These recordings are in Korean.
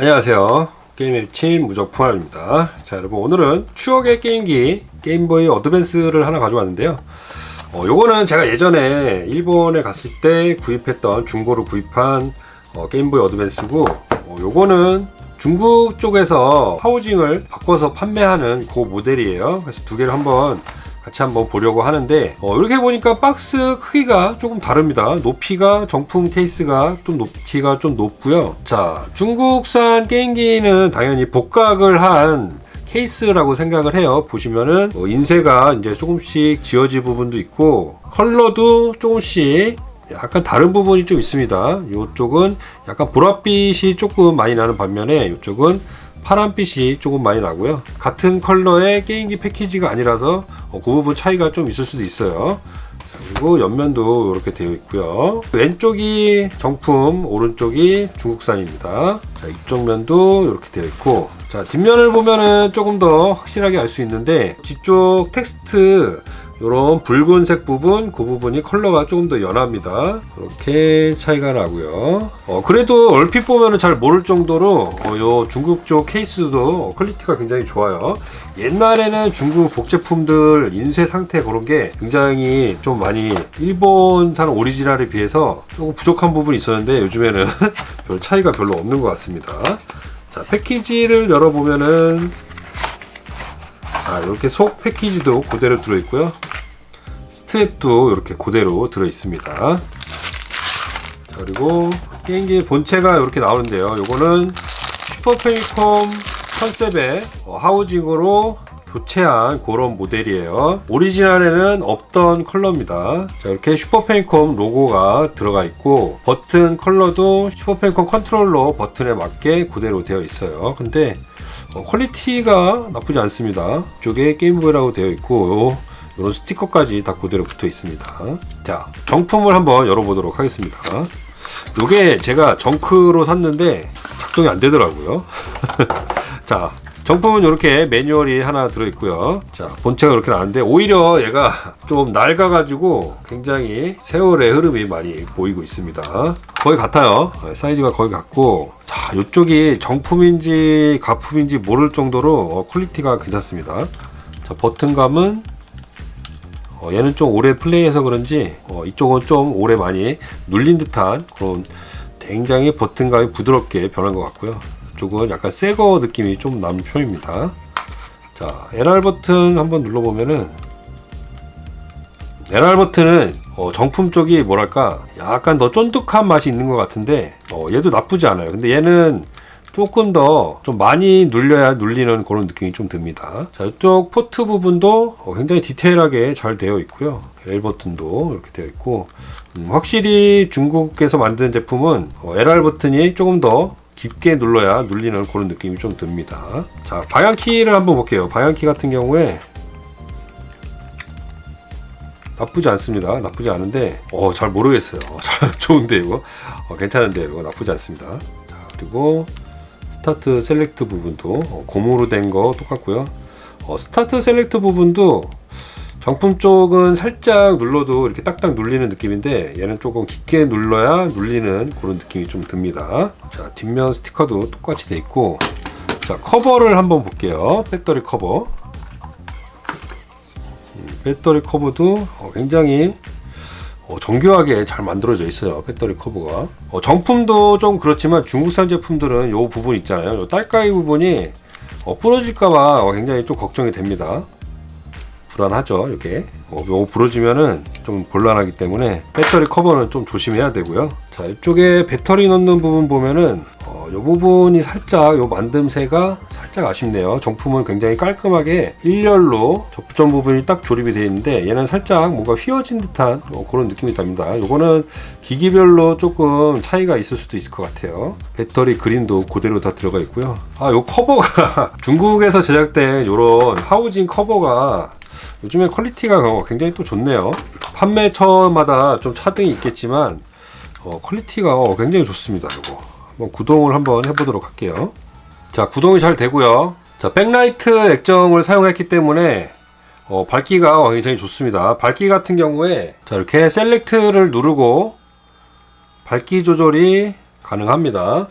안녕하세요. 게임의 팀 무적풍알입니다. 자, 여러분 오늘은 추억의 게임기 게임보이 어드밴스를 하나 가져왔는데요. 어, 요거는 제가 예전에 일본에 갔을 때 구입했던 중고로 구입한 어, 게임보이 어드밴스고 어, 요거는 중국 쪽에서 하우징을 바꿔서 판매하는 그 모델이에요. 그래서 두 개를 한번 같이 한번 보려고 하는데 어, 이렇게 보니까 박스 크기가 조금 다릅니다. 높이가 정품 케이스가 좀 높이가 좀 높고요. 자 중국산 게임기는 당연히 복각을 한 케이스라고 생각을 해요. 보시면은 어, 인쇄가 이제 조금씩 지워진 부분도 있고 컬러도 조금씩 약간 다른 부분이 좀 있습니다. 이쪽은 약간 보랏빛이 조금 많이 나는 반면에 이쪽은 파란빛이 조금 많이 나고요. 같은 컬러의 게임기 패키지가 아니라서 어, 그 부분 차이가 좀 있을 수도 있어요. 자, 그리고 옆면도 이렇게 되어 있고요. 왼쪽이 정품, 오른쪽이 중국산입니다. 자, 이쪽 면도 이렇게 되어 있고, 자, 뒷면을 보면은 조금 더 확실하게 알 수 있는데, 뒤쪽 텍스트 이런 붉은색 부분, 그 부분이 컬러가 조금 더 연합니다. 이렇게 차이가 나고요. 어, 그래도 얼핏 보면은 잘 모를 정도로 어, 요 중국 쪽 케이스도 퀄리티가 굉장히 좋아요. 옛날에는 중국 복제품들 인쇄 상태 그런 게 굉장히 좀 많이 일본산 오리지널에 비해서 조금 부족한 부분이 있었는데 요즘에는 별 차이가 별로 없는 것 같습니다. 자, 패키지를 열어보면은 아, 이렇게 속 패키지도 그대로 들어있고요. 스트랩도 이렇게 그대로 들어 있습니다. 자, 그리고 게임기 본체가 이렇게 나오는데요. 이거는 슈퍼 페미콤 컨셉의 어, 하우징으로 교체한 그런 모델이에요. 오리지널에는 없던 컬러입니다. 자, 이렇게 슈퍼 페미콤 로고가 들어가 있고 버튼 컬러도 슈퍼 페미콤 컨트롤러 버튼에 맞게 그대로 되어 있어요. 근데 어, 퀄리티가 나쁘지 않습니다. 이쪽에 게임보이라고 되어 있고 요, 이런 스티커까지 다 그대로 붙어 있습니다. 자, 정품을 한번 열어보도록 하겠습니다. 요게 제가 정크로 샀는데 작동이 안 되더라고요. 자, 정품은 이렇게 매뉴얼이 하나 들어있고요. 자, 본체가 이렇게 나왔는데 오히려 얘가 좀 낡아가지고 굉장히 세월의 흐름이 많이 보이고 있습니다. 거의 같아요. 네, 사이즈가 거의 같고 자, 이쪽이 정품인지 가품인지 모를 정도로 어, 퀄리티가 괜찮습니다. 자, 버튼감은 어, 얘는 좀 오래 플레이해서 그런지 어, 이쪽은 좀 오래 많이 눌린 듯한 그런 굉장히 버튼감이 부드럽게 변한 것 같고요. 이쪽은 약간 새거 느낌이 좀 나는 편입니다. 자, LR 버튼 한번 눌러보면은 LR 버튼은 어, 정품 쪽이 뭐랄까 약간 더 쫀득한 맛이 있는 것 같은데 어, 얘도 나쁘지 않아요. 근데 얘는 조금 더 좀 많이 눌려야 눌리는 그런 느낌이 좀 듭니다. 자, 이쪽 포트 부분도 어, 굉장히 디테일하게 잘 되어 있고요. L 버튼도 이렇게 되어 있고 음, 확실히 중국에서 만든 제품은 어, LR 버튼이 조금 더 깊게 눌러야 눌리는 그런 느낌이 좀 듭니다. 자, 방향키를 한번 볼게요. 방향키 같은 경우에 나쁘지 않습니다. 나쁘지 않은데, 어, 잘 모르겠어요. 어, 잘, 좋은데, 이거. 어, 괜찮은데, 이거 나쁘지 않습니다. 자, 그리고 스타트 셀렉트 부분도 어, 고무로 된 거 똑같고요. 어, 스타트 셀렉트 부분도 정품 쪽은 살짝 눌러도 이렇게 딱딱 눌리는 느낌인데 얘는 조금 깊게 눌러야 눌리는 그런 느낌이 좀 듭니다. 자, 뒷면 스티커도 똑같이 돼 있고 자, 커버를 한번 볼게요. 배터리 커버. 음, 배터리 커버도 어, 굉장히 어, 정교하게 잘 만들어져 있어요. 배터리 커버가. 어, 정품도 좀 그렇지만 중국산 제품들은 요 부분 있잖아요. 요 딸가위 부분이 어, 부러질까봐 어, 굉장히 좀 걱정이 됩니다. 불안하죠. 이렇게 어, 요거 부러지면은 좀 곤란하기 때문에 배터리 커버는 좀 조심해야 되고요. 자 이쪽에 배터리 넣는 부분 보면은 어, 요 부분이 살짝 요 만듦새가 살짝 아쉽네요. 정품은 굉장히 깔끔하게 일렬로 접점 부분이 딱 조립이 되어 있는데 얘는 살짝 뭔가 휘어진 듯한 어, 그런 느낌이 납니다. 요거는 기기별로 조금 차이가 있을 수도 있을 것 같아요. 배터리 그림도 그대로 다 들어가 있고요. 아 요 커버가 중국에서 제작된 요런 하우징 커버가 요즘에 퀄리티가 굉장히 또 좋네요. 판매처마다 좀 차등이 있겠지만 어, 퀄리티가 어, 굉장히 좋습니다. 이거 한번 구동을 한번 해보도록 할게요. 자 구동이 잘 되고요. 자 백라이트 액정을 사용했기 때문에 어, 밝기가 어, 굉장히 좋습니다. 밝기 같은 경우에 자 이렇게 셀렉트를 누르고 밝기 조절이 가능합니다.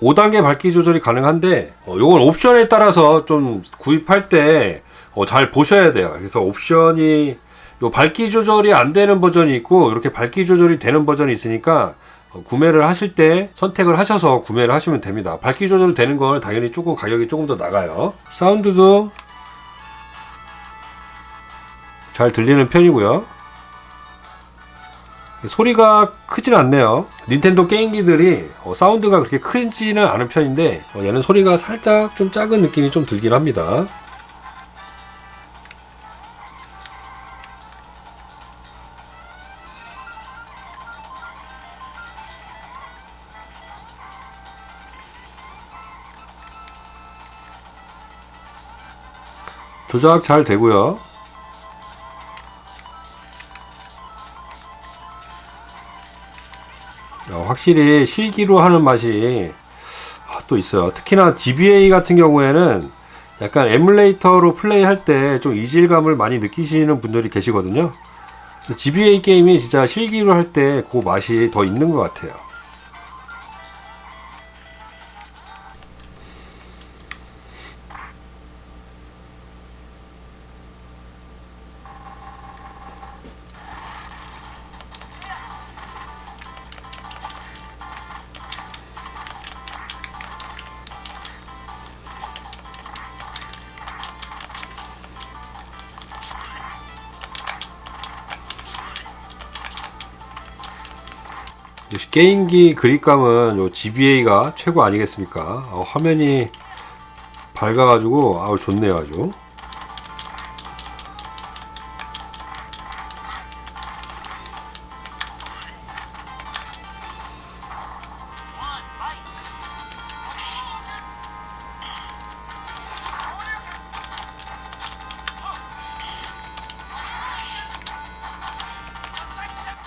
5단계 밝기 조절이 가능한데 어, 요건 옵션에 따라서 좀 구입할 때 어, 잘 보셔야 돼요. 그래서 옵션이 요 밝기 조절이 안 되는 버전이 있고 이렇게 밝기 조절이 되는 버전이 있으니까 어, 구매를 하실 때 선택을 하셔서 구매를 하시면 됩니다. 밝기 조절 되는 건 당연히 조금 가격이 조금 더 나가요. 사운드도 잘 들리는 편이고요. 소리가 크진 않네요. 닌텐도 게임기들이 어, 사운드가 그렇게 크지는 않은 편인데 어, 얘는 소리가 살짝 좀 작은 느낌이 좀 들긴 합니다. 조작 잘 되고요. 어, 확실히 실기로 하는 맛이 아, 또 있어요. 특히나 GBA 같은 경우에는 약간 에뮬레이터로 플레이할 때 좀 이질감을 많이 느끼시는 분들이 계시거든요. GBA 게임이 진짜 실기로 할 때 그 맛이 더 있는 것 같아요. 역시 게임기 그립감은 요 GBA가 최고 아니겠습니까? 어, 화면이 밝아가지고 아우 좋네요 아주.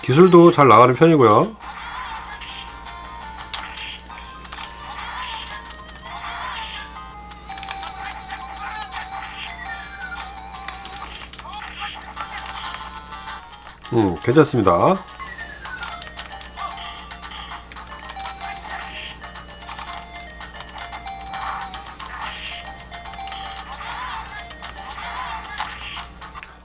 기술도 잘 나가는 편이고요. 괜찮습니다.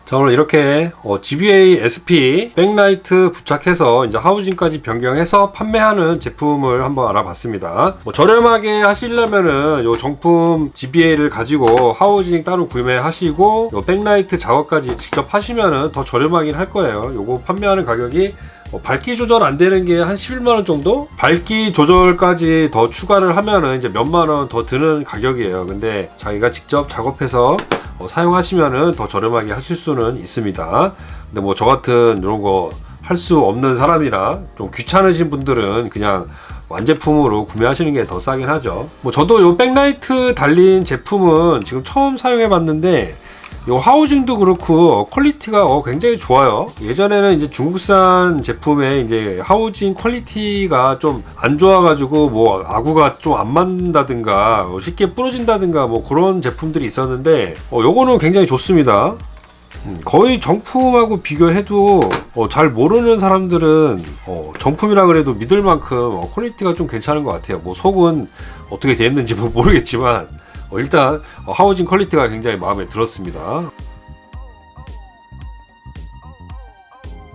자 오늘 이렇게 어, GBA SP 백라이트 부착해서 이제 하우징까지 변경해서 판매하는 제품을 한번 알아봤습니다. 뭐 저렴하게 하시려면은 요 정품 GBA를 가지고 하우징 따로 구매하시고 요 백라이트 작업까지 직접 하시면은 더 저렴하긴 할 거예요. 요거 판매하는 가격이 어, 밝기 조절 안 되는 게 한 11만원 정도? 밝기 조절까지 더 추가를 하면은 이제 몇만원 더 드는 가격이에요. 근데 자기가 직접 작업해서 어, 사용하시면은 더 저렴하게 하실 수는 있습니다. 근데 뭐 저 같은 이런 거 할 수 없는 사람이나 좀 귀찮으신 분들은 그냥 완제품으로 구매하시는 게 더 싸긴 하죠. 뭐 저도 요 백라이트 달린 제품은 지금 처음 사용해 봤는데 요 하우징도 그렇고 퀄리티가 어, 굉장히 좋아요. 예전에는 이제 중국산 제품에 이제 하우징 퀄리티가 좀 안 좋아가지고 뭐 아구가 좀 안 맞는다든가 어, 쉽게 부러진다든가 뭐 그런 제품들이 있었는데 어, 요거는 굉장히 좋습니다. 음, 거의 정품하고 비교해도 어, 잘 모르는 사람들은 어, 정품이라 그래도 믿을 만큼 어, 퀄리티가 좀 괜찮은 것 같아요. 뭐 속은 어떻게 됐는지 뭐 모르겠지만 어, 일단 어, 하우징 퀄리티가 굉장히 마음에 들었습니다.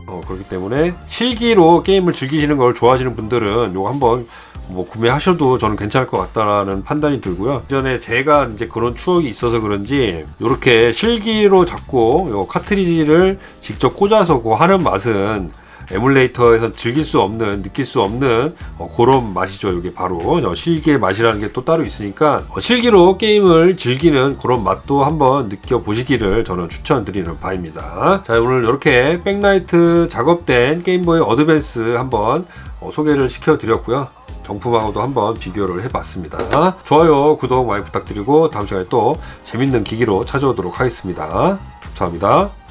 어, 그렇기 때문에 실기로 게임을 즐기시는 걸 좋아하시는 분들은 이거 한번 뭐 구매하셔도 저는 괜찮을 것 같다라는 판단이 들고요. 전에 제가 이제 그런 추억이 있어서 그런지 이렇게 실기로 잡고 요 카트리지를 직접 꽂아서 그 하는 맛은 에뮬레이터에서 즐길 수 없는 느낄 수 없는 어, 그런 맛이죠. 이게 바로 어, 실기의 맛이라는 게 또 따로 있으니까 어, 실기로 게임을 즐기는 그런 맛도 한번 느껴보시기를 저는 추천드리는 바입니다. 자 오늘 이렇게 백라이트 작업된 게임보이 어드밴스 한번 어, 소개를 시켜드렸고요. 정품하고도 한번 비교를 해봤습니다. 좋아요, 구독 많이 부탁드리고 다음 시간에 또 재밌는 기기로 찾아오도록 하겠습니다. 감사합니다.